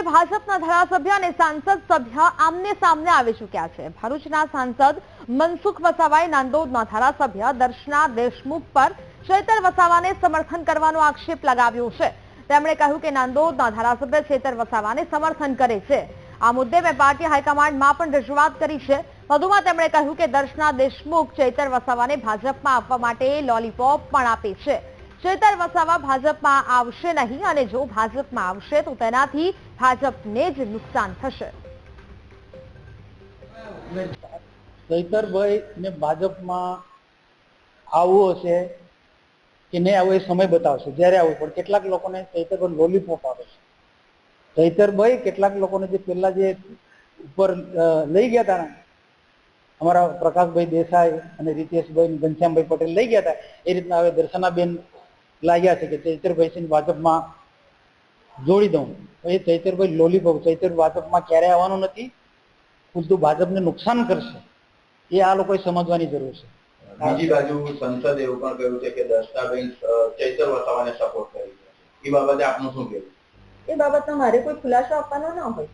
મુદ્દે ભાજપના ધારાસભ્ય અને સાંસદ સભ્ય આમને સામને આવી ચૂક્યા છે. ભરૂચના સાંસદ મનસુખ વસાવાએ નાંદોદના ધારાસભ્ય દર્શના દેશમુખ પર ચેતર વસાવાને સમર્થન કરવાનો આક્ષેપ લગાવ્યો છે. તેમણે કહ્યું કે નાંદોદના ધારાસભ્ય ચેતર વસાવાને સમર્થન કરે છે. આ મુદ્દે મેં પાર્ટી હાઈકમાન્ડમાં પણ રજૂઆત કરી છે. વધુમાં તેમણે કહ્યું કે દર્શના દેશમુખ ચેતર વસાવાને ભાજપમાં આપવા માટે લોલીપોપ પણ આપે છે. ચેતર વસાવા ભાજપમાં આવશે નહીં અને જો ભાજપમાં આવશે તો તેનાથી ભાજપને જ નુકસાન થશે. ચૈતરભાઈ ને ભાજપમાં આવવું હશે કે નહીં આવું એ સમય બતાવશે, જ્યારે આવું પણ કેટલાક લોકોને ચૈતરભાઈ લોલીપોપ આવે છે. ચૈતરભાઈ કેટલાક લોકોને જે પહેલા જે ઉપર લઈ ગયા હતા અમારા પ્રકાશભાઈ દેસાઈ અને રીતેશભાઈ ઘનશ્યામભાઈ પટેલ લઈ ગયા હતા એ રીતના હવે દર્શનાબેન લાગ્યા છે કે ચૈતરભાઈ સિંહ ભાજપમાં જોડી દઉં. એ ચૈતરભાઈ લોલીપોપ ચૈતર ભાજપમાં ક્યારેય આવવાનું નથી? ખુદ ભાજપને નુકસાન કરશે. એ આ લોકોએ સમજવાની જરૂર છે. બીજી બાજુ સંસદ એવું પણ કહ્યું છે કે દર્શનાબેન ચૈતર વસાવાને સપોર્ટ કરી છે. એ બાબતે આપનું શું કહેવું? એ બાબતમાં મારે કોઈ ખુલાસો આપવાનો ના હોય.